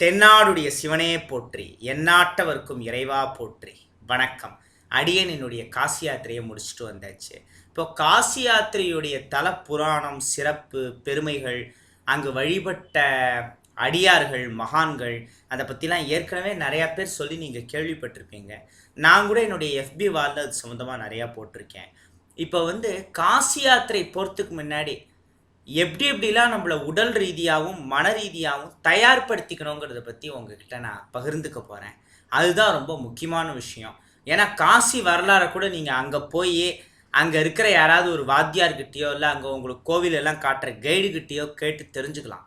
தென்னாடுடைய சிவனே போற்றி எந்நாட்டவர்க்கும் இறைவா போற்றி. வணக்கம். அடியன் என்னுடைய காசி யாத்திரையை முடிச்சுட்டு வந்தாச்சு. இப்போ காசி யாத்திரையுடைய தல புராணம் சிறப்பு பெருமைகள் அங்கு வழிபட்ட அடியார்கள் மகான்கள் அதை பற்றிலாம் ஏற்கனவே நிறையா பேர் சொல்லி நீங்கள் கேள்விப்பட்டிருப்பீங்க. நான் கூட என்னுடைய எஃபி வாலில் அது சம்மந்தமாக நிறையா போட்டிருக்கேன். இப்போ வந்து காசி யாத்திரை போகிறதுக்கு முன்னாடி எப்படி எப்படிலாம் நம்மளை உடல் ரீதியாகவும் மன ரீதியாகவும் தயார்படுத்திக்கணுங்கிறத பற்றி உங்ககிட்ட நான் பகிர்ந்துக்க போகிறேன் அதுதான் ரொம்ப முக்கியமான விஷயம். ஏன்னா காசி வரலாறை கூட நீங்கள் அங்கே போய் அங்கே இருக்கிற யாராவது ஒரு வாத்தியார்கிட்டயோ இல்லை அங்கே உங்களுக்கு கோவிலெல்லாம் காட்டுற கைடுகிட்டயோ கேட்டு தெரிஞ்சுக்கலாம்.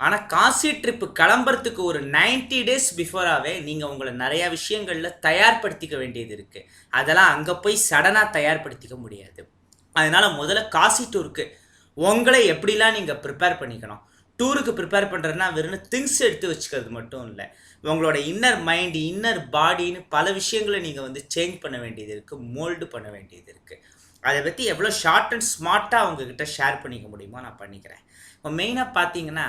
ஆனால் காசி ட்ரிப்பு கிளம்புறதுக்கு ஒரு 90 டேஸ் பிஃபோராகவே நீங்கள் உங்களை நிறையா விஷயங்களில் தயார்படுத்திக்க வேண்டியது இருக்குது அதெல்லாம் அங்கே போய் சடனாக தயார்படுத்திக்க முடியாது. அதனால் முதல்ல காசி டூருக்கு உங்களை எப்படிலாம் நீங்கள் ப்ரிப்பேர் பண்ணிக்கணும்? டூருக்கு ப்ரிப்பேர் பண்ணுறதுனா வெறும் திங்ஸ் எடுத்து வச்சுக்கிறது மட்டும் இல்லை. உங்களோட இன்னர் மைண்டு இன்னர் பாடின்னு பல விஷயங்களை நீங்கள் வந்து சேஞ்ச் பண்ண வேண்டியது இருக்குது மோல்டு பண்ண வேண்டியது இருக்குது அதை பற்றி எவ்வளோ ஷார்ட் அண்ட் ஸ்மார்ட்டாக உங்ககிட்ட ஷேர் பண்ணிக்க முடியுமோ நான் பண்ணிக்கிறேன். இப்போ மெயினாக பார்த்தீங்கன்னா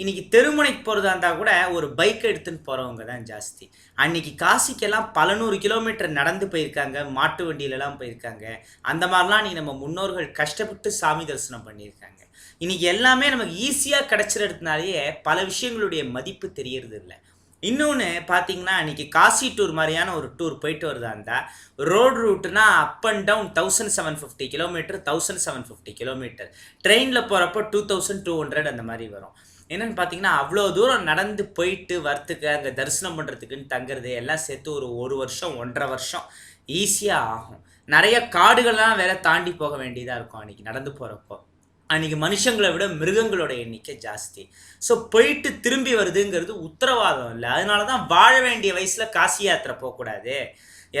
இன்னைக்கு தெருமுனைக்கு போகிறதா இருந்தால் கூட ஒரு பைக் எடுத்துன்னு போகிறவங்க தான் ஜாஸ்தி. அன்னைக்கு காசிக்கெல்லாம் பல நூறு கிலோமீட்டர் நடந்து போயிருக்காங்க மாட்டு வண்டியிலலாம் போயிருக்காங்க. அந்த மாதிரிலாம் நீ நம்ம முன்னோர்கள் கஷ்டப்பட்டு சாமி தரிசனம் பண்ணியிருக்காங்க. இன்னைக்கு எல்லாமே நமக்கு ஈஸியாக கிடச்சிடறதுனாலேயே பல விஷயங்களுடைய மதிப்பு தெரியறது இல்லை. இன்னொன்று பார்த்தீங்கன்னா அன்றைக்கி காசி டூர் மாதிரியான ஒரு டூர் போயிட்டு வருதா இருந்தால் road ரூட்னா up and down thousand seven fifty kilometre thousand seven fifty kilometre ட்ரெயினில் போகிறப்போ டூ தௌசண்ட் டூ ஹண்ட்ரட் அந்த மாதிரி வரும். என்னென்னு பார்த்தீங்கன்னா அவ்வளோ தூரம் நடந்து போயிட்டு வரத்துக்கு அங்கே தரிசனம் பண்ணுறதுக்குன்னு தங்குறது எல்லாம் சேர்த்து ஒரு ஒரு வருஷம் ஒன்றரை வருஷம் ஈஸியாக ஆகும். நிறைய காடுகள்லாம் வேற தாண்டி போக வேண்டியதாக இருக்கும் அன்றைக்கி நடந்து போகிறப்போ அன்றைக்கி மனுஷங்களை விட மிருகங்களோட எண்ணிக்கை ஜாஸ்தி. ஸோ போயிட்டு திரும்பி வருதுங்கிறது உத்தரவாதம் இல்லை. அதனால தான் வாழ வேண்டிய வயசில் காசி யாத்திரை போகக்கூடாது.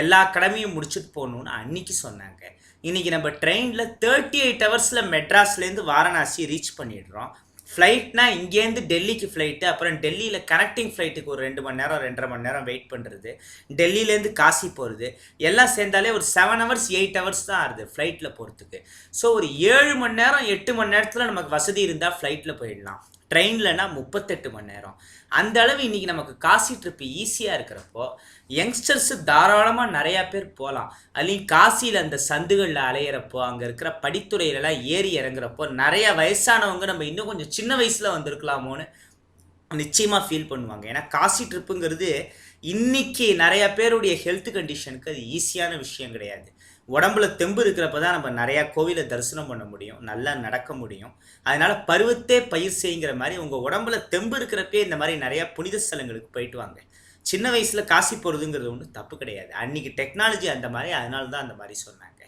எல்லா கடமையும் முடிச்சுட்டு போகணுன்னு அன்னைக்கு சொன்னாங்க. இன்றைக்கி நம்ம ட்ரெயினில் தேர்ட்டி எயிட் ஹவர்ஸில் மெட்ராஸ்லேருந்து வாரணாசி ரீச் பண்ணிடுறோம். ஃப்ளைட்னா இங்கேருந்து டெல்லிக்கு ஃப்ளைட்டு அப்புறம் டெல்லியில் கனெக்டிங் ஃப்ளைட்டுக்கு ஒரு ரெண்டு மணி நேரம் ரெண்டரை மணி நேரம் வெயிட் பண்ணுறது டெல்லியிலேருந்து காசி போகிறது எல்லாம் சேர்ந்தாலே ஒரு செவன் ஹவர்ஸ் எயிட் ஹவர்ஸ் தான் ஆகுது ஃப்ளைட்டில் போகிறதுக்கு ஸோ ஒரு ஏழு மணி நேரம் எட்டு மணி நேரத்தில் நமக்கு வசதி இருந்தால் ஃப்ளைட்டில் போயிடலாம். ட்ரெயின்லனா முப்பத்தெட்டு மணி நேரம். அந்த அளவு இன்றைக்கி நமக்கு காசி ட்ரிப்பு ஈஸியாக இருக்கிறப்போ யங்ஸ்டர்ஸு தாராளமாக நிறையா பேர் போகலாம் அதுலேயும் காசியில் அந்த சந்துகளில் அலையிறப்போ அங்கே இருக்கிற படித்துறையிலலாம் ஏறி இறங்குறப்போ நிறைய வயசானவங்க நம்ம இன்னும் கொஞ்சம் சின்ன வயசில் வந்திருக்கலாமோன்னு நிச்சயமாக ஃபீல் பண்ணுவாங்க. ஏன்னா காசி ட்ரிப்புங்கிறது இன்னைக்கு நிறையா பேருடைய ஹெல்த் கண்டிஷனுக்கு அது ஈஸியான விஷயம் கிடையாது. உடம்புல தெம்பு இருக்கிறப்ப தான் நம்ம நிறையா கோவிலை தரிசனம் பண்ண முடியும். நல்லா நடக்க முடியும். அதனால் பருவத்தே பயிர் செய்யுங்கிற மாதிரி உங்கள் உடம்புல தெம்பு இருக்கிறப்பே இந்த மாதிரி நிறையா புனித ஸ்தலங்களுக்கு போயிட்டு வாங்க. சின்ன வயசில் காசி போகிறதுங்கிறது ஒன்றும் தப்பு கிடையாது. அன்றைக்கி டெக்னாலஜி அந்த மாதிரி அதனால தான் அந்த மாதிரி சொன்னாங்க.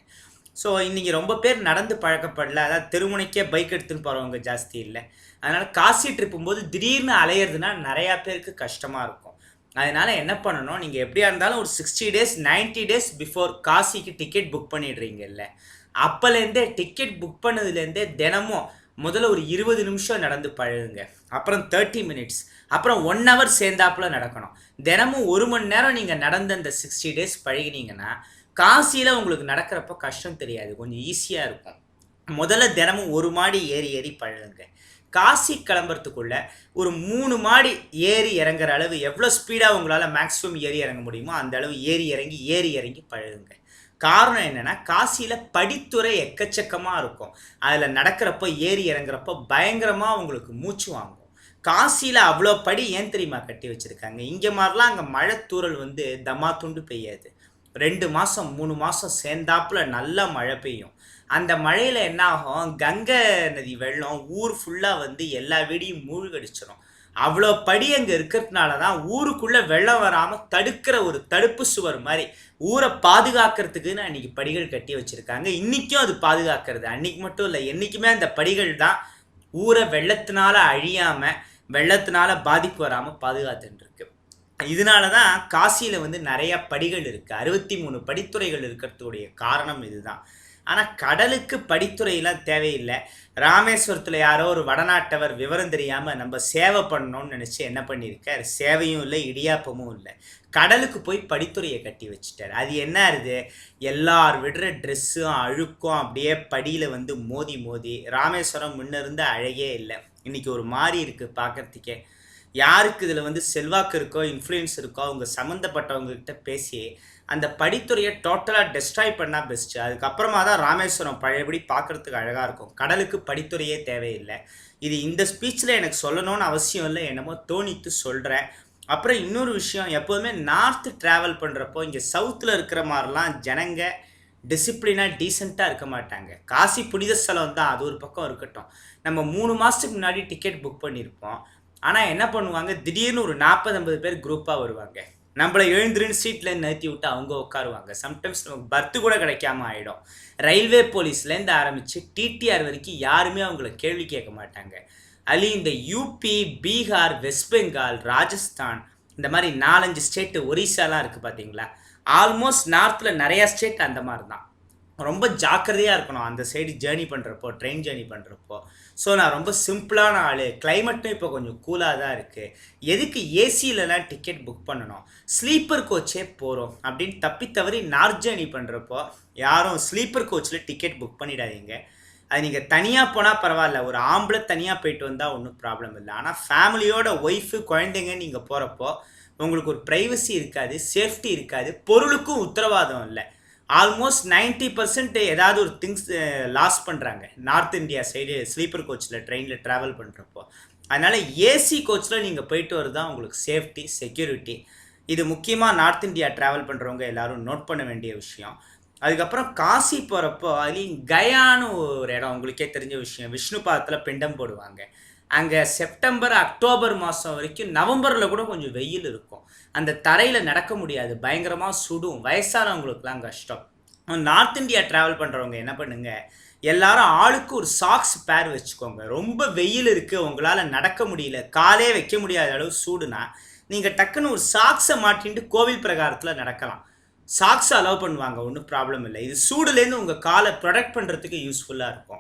ஸோ இன்றைக்கி ரொம்ப பேர் நடந்து பழக்கப்படல. அதாவது திருமுனைக்கே பைக் எடுத்துன்னு போகிறவங்க ஜாஸ்தி இல்லை. அதனால் காசி ட்ரிப்பும் போது திடீர்னு அலையிறதுனா நிறையா பேருக்கு கஷ்டமாக இருக்கும். அதனால் என்ன பண்ணணும்? நீங்கள் எப்படியா இருந்தாலும் ஒரு சிக்ஸ்டி டேஸ் 90 டேஸ் பிஃபோர் காசிக்கு டிக்கெட் புக் பண்ணிடுறீங்கல்ல. அப்போலேருந்தே டிக்கெட் புக் பண்ணதுலேருந்தே தினமும் முதல்ல ஒரு இருபது நிமிஷம் நடந்து பழகுங்க. அப்புறம் தேர்ட்டி மினிட்ஸ் அப்புறம் ஒன் ஹவர் சேர்ந்தாப்புல நடக்கணும். தினமும் ஒரு மணி நேரம் நீங்கள் நடந்த அந்த சிக்ஸ்டி டேஸ் பழகினீங்கன்னா காசியில் உங்களுக்கு நடக்கிறப்ப கஷ்டம் தெரியாது. கொஞ்சம் ஈஸியாக இருக்கும். முதல்ல தினமும் ஒரு மாடி ஏறி ஏறி பழகுங்க. காசி கிளம்புறதுக்குள்ள ஒரு மூணு மாடி ஏறி இறங்குற அளவு எவ்வளோ ஸ்பீடாக உங்களால் மேக்ஸிமம் ஏறி இறங்க முடியுமோ அந்த அளவு ஏறி இறங்கி ஏறி இறங்கி பழகுங்க. காரணம் என்னென்னா காசியில் படித்துறை எக்கச்சக்கமாக இருக்கும். அதில் நடக்கிறப்போ ஏறி இறங்குறப்போ பயங்கரமாக உங்களுக்கு மூச்சு வாங்கும். காசியில் அவ்வளோ படி ஏன் தெரியுமா கட்டி வச்சுருக்காங்க? இங்கே மாதிரிலாம் அங்கே மழை தூரல் வந்து தமா துண்டு பெய்யாது. ரெண்டு மாதம் மூணு மாதம் சேர்ந்தாப்புல நல்லா மழை பெய்யும். அந்த மழையில் என்ன ஆகும்? கங்கை நதி வெள்ளம் ஊர் ஃபுல்லாக வந்து எல்லா வீடியும் மூழ்கடிச்சிடும் அவ்வளோ படி அங்கே இருக்கிறதுனால தான் ஊருக்குள்ளே வெள்ளம் வராமல் தடுக்கிற ஒரு தடுப்பு சுவர் மாதிரி ஊரை பாதுகாக்கிறதுக்குன்னு அன்றைக்கி படிகள் கட்டி வச்சுருக்காங்க. இன்றைக்கும் அது பாதுகாக்கிறது. அன்றைக்கி மட்டும் இல்லை என்றைக்குமே அந்த படிகள் தான் ஊரை வெள்ளத்தினால அழியாமல் வெள்ளத்தினால பாதிப்பு வராமல் பாதுகாத்துட்டுருக்கு. இதனால தான் காசியில் வந்து நிறையா படிகள் இருக்குது அறுபத்தி மூணு படித்துறைகள் இருக்கிறதுடைய காரணம் இதுதான். ஆனால் கடலுக்கு படித்துறையெல்லாம் தேவையில்லை. ராமேஸ்வரத்தில் யாரோ ஒரு வடநாட்டவர் விவரம் தெரியாமல் நம்ம சேவை பண்ணணும்னு நினச்சி என்ன பண்ணியிருக்கார்? சேவையும் இல்லை இடியாப்பமும் இல்லை. கடலுக்கு போய் படித்துறையை கட்டி வச்சுட்டார். அது என்ன ஆகுது எல்லார் விடுற ட்ரெஸ்ஸும் அழுக்கும் அப்படியே படியில் வந்து மோதி மோதி ராமேஸ்வரம் முன்னிருந்த அழகே இல்லை. இன்னைக்கு ஒரு மாறி இருக்குது பார்க்கறதுக்கே யாருக்கு இதில் வந்து செல்வாக்கு இருக்கோ இன்ஃப்ளூயன்ஸ் இருக்கோ அவங்க சம்மந்தப்பட்டவங்கக்கிட்ட பேசி அந்த படித்துறையை டோட்டலாக டெஸ்ட்ராய் பண்ணால் பெஸ்ட்டு அதுக்கப்புறமா தான் ராமேஸ்வரம் பழையபடி பார்க்குறதுக்கு அழகாக இருக்கும். கடலுக்கு படித்துறையே தேவையில்லை. இது இந்த ஸ்பீச்சில் எனக்கு சொல்லணும்னு அவசியம் இல்லை என்னமோ தோணித்து சொல்கிறேன் அப்புறம் இன்னொரு விஷயம் எப்போதுமே நார்த்து ட்ராவல் பண்ணுறப்போ இங்கே சவுத்தில் இருக்கிற மாதிரிலாம் ஜனங்க டிசிப்ளினாக டீசெண்டாக இருக்க மாட்டாங்க. காசி புனித ஸ்தலம் தான் அது ஒரு பக்கம் இருக்கட்டும். நம்ம மூணு மாதத்துக்கு முன்னாடி டிக்கெட் புக் பண்ணியிருப்போம். ஆனால் என்ன பண்ணுவாங்க? திடீர்னு ஒரு நாற்பது ஐம்பது பேர் குரூப்பாக வருவாங்க. நம்மளை எழுந்துருன்னு சீட்டில் நிறுத்தி விட்டு அவங்க உட்காருவாங்க. சம்டைம்ஸ் நமக்கு பர்த்து கூட கிடைக்காம ஆகிடும் ரயில்வே போலீஸ்லேருந்து ஆரம்பித்து டிடிஆர் வரைக்கும் யாருமே அவங்கள கேள்வி கேட்க மாட்டாங்க. அலி இந்த யூபி பீகார் வெஸ்ட் பெங்கால் ராஜஸ்தான் இந்த மாதிரி நாலஞ்சு ஸ்டேட்டு ஒரிசாலாம் இருக்குது பார்த்தீங்களா ஆல்மோஸ்ட் நார்த்தில் நிறையா ஸ்டேட் அந்த மாதிரி தான். ரொம்ப ஜாக்கிரதையாக இருக்கணும். அந்த சைடு ஜேர்னி பண்ணுறப்போ ட்ரெயின் ஜேர்னி பண்ணுறப்போ ஸோ நான் ரொம்ப சிம்பிளான ஆள். கிளைமேட்டும் இப்போ கொஞ்சம் கூலாக தான் இருக்குது எதுக்கு ஏசியிலலாம் டிக்கெட் புக் பண்ணணும்? ஸ்லீப்பர் கோச்சே போகிறோம் அப்படின்னு தப்பி தவறி நார்த் ஜேர்னி பண்ணுறப்போ யாரும் ஸ்லீப்பர் கோச்சில் டிக்கெட் புக் பண்ணிடாதீங்க. அது நீங்கள் தனியாக போனால் பரவாயில்ல. ஒரு ஆம்பளை தனியாக போயிட்டு வந்தால் ஒன்றும் ப்ராப்ளம் இல்லை. ஆனால் ஃபேமிலியோட ஒய்ஃபு குழந்தைங்க நீங்கள் போகிறப்போ உங்களுக்கு ஒரு ப்ரைவசி இருக்காது சேஃப்டி இருக்காது பொருளுக்கும் உத்தரவாதம் இல்லை. ஆல்மோஸ்ட் நைன்ட்டி பர்சன்ட் ஏதாவது ஒரு திங்ஸ் லாஸ் பண்ணுறாங்க நார்த் இந்தியா சைடு ஸ்லீப்பர் கோச்சில் ட்ரெயினில் ட்ராவல் பண்ணுறப்போ அதனால் ஏசி கோச்சில் நீங்கள் போயிட்டு வருது தான் உங்களுக்கு சேஃப்டி செக்யூரிட்டி இது முக்கியமாக நார்த் இந்தியா ட்ராவல் பண்ணுறவங்க எல்லோரும் நோட் பண்ண வேண்டிய விஷயம். அதுக்கப்புறம் காசி போகிறப்போ அதுலேயும் கயான்னு ஒரு இடம் உங்களுக்கே தெரிஞ்ச விஷயம். விஷ்ணு பாதத்தில் பிண்டம் போடுவாங்க. அங்கே செப்டம்பர் அக்டோபர் மாதம் வரைக்கும் நவம்பரில் கூட கொஞ்சம் வெயில் இருக்கும். அந்த தரையில் நடக்க முடியாது. பயங்கரமாக சுடும். வயசானவங்களுக்குலாம் கஷ்டம். நார்த் இந்தியா ட்ராவல் பண்ணுறவங்க என்ன பண்ணுங்க? எல்லாரும் ஆளுக்கு ஒரு சாக்ஸ் பேர் வச்சுக்கோங்க. ரொம்ப வெயில் இருக்குது உங்களால் நடக்க முடியல. காலே வைக்க முடியாத அளவு சூடுனா நீங்கள் டக்குன்னு ஒரு சாக்ஸை மாட்டின்ட்டு கோவில் பிரகாரத்தில் நடக்கலாம். சாக்ஸ் அலோவ் பண்ணுவாங்க. ஒன்றும் ப்ராப்ளம் இல்லை. இது சூடுலேருந்து உங்கள் காலை ப்ரொடெக்ட் பண்ணுறதுக்கு யூஸ்ஃபுல்லாக இருக்கும்.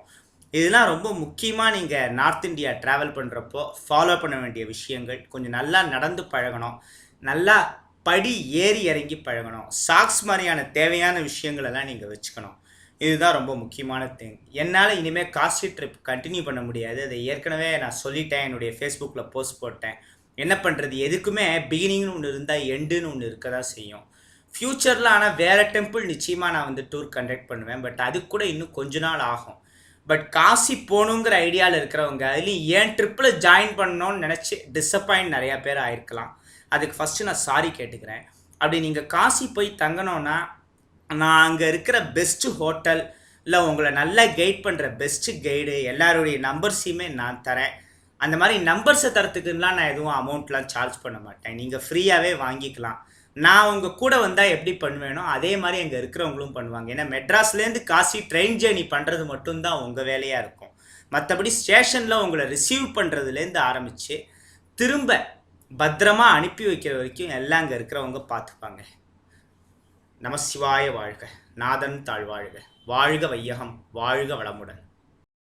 இதெல்லாம் ரொம்ப முக்கியமாக நீங்கள் நார்த் இந்தியா ட்ராவல் பண்ணுறப்போ ஃபாலோ பண்ண வேண்டிய விஷயங்கள் கொஞ்சம் நல்லா நடந்து பழகணும். நல்லா படி ஏறி இறங்கி பழகணும். சாக்ஸ் மாதிரியான தேவையான விஷயங்களெல்லாம் நீங்கள் வச்சுக்கணும். இதுதான் ரொம்ப முக்கியமான திங் என்னால் இனிமேல் காஸ்ட்லி ட்ரிப் கண்டினியூ பண்ண முடியாது. அதை ஏற்கனவே நான் சொல்லிட்டேன். என்னுடைய ஃபேஸ்புக்கில் போஸ்ட் போட்டேன். என்ன பண்ணுறது எதுக்குமே பிகினிங்னு ஒன்று இருந்தால் எண்டுன்னு ஒன்று இருக்க தான் செய்யும். ஃப்யூச்சரில் ஆனால் வேறு டெம்பிள் நிச்சயமாக நான் வந்து டூர் கண்டக்ட் பண்ணுவேன். பட் அது கூட இன்னும் கொஞ்ச நாள் ஆகும். பட் காசி போகணுங்கிற ஐடியாவில் இருக்கிறவங்க அதுலேயும் ஏன் ட்ரிப்பில் ஜாயின் பண்ணணும்னு நினச்சி டிசப்பாயிண்ட் நிறையா பேர் ஆயிருக்கலாம். அதுக்கு ஃபஸ்ட்டு நான் சாரி கேட்டுக்கிறேன். அப்படி நீங்கள் காசி போய் தங்கணும்னா நான் அங்கே இருக்கிற பெஸ்ட்டு ஹோட்டல் இல்லை உங்களை நல்லா கைட் பண்ணுற பெஸ்ட்டு கைடு எல்லாருடைய நம்பர்ஸையுமே நான் தரேன். அந்த மாதிரி நம்பர்ஸை தரத்துக்குலாம் நான் எதுவும் அமௌண்ட்லாம் சார்ஜ் பண்ண மாட்டேன். நீங்கள் ஃப்ரீயாகவே வாங்கிக்கலாம். நான் உங்கள் கூட வந்தால் எப்படி பண்ணுவேனோ அதே மாதிரி அங்கே இருக்கிறவங்களும் பண்ணுவாங்க. ஏன்னா மெட்ராஸ்லேருந்து காசி ட்ரெயின் ஜேர்னி பண்ணுறது மட்டும்தான் உங்கள் வேலையாக இருக்கும். மற்றபடி ஸ்டேஷனில் உங்களை ரிசீவ் பண்ணுறதுலேருந்து ஆரம்பித்து திரும்ப பத்திரமா அனுப்பி வைக்கிற வரைக்கும் எல்லாம் அங்கே இருக்கிறவங்க பார்த்துப்பாங்க. நமசிவாய வாழ்க. நாதன் தாழ்வாழ்க. வாழ்க வையகம். வாழ்க வளமுடன்.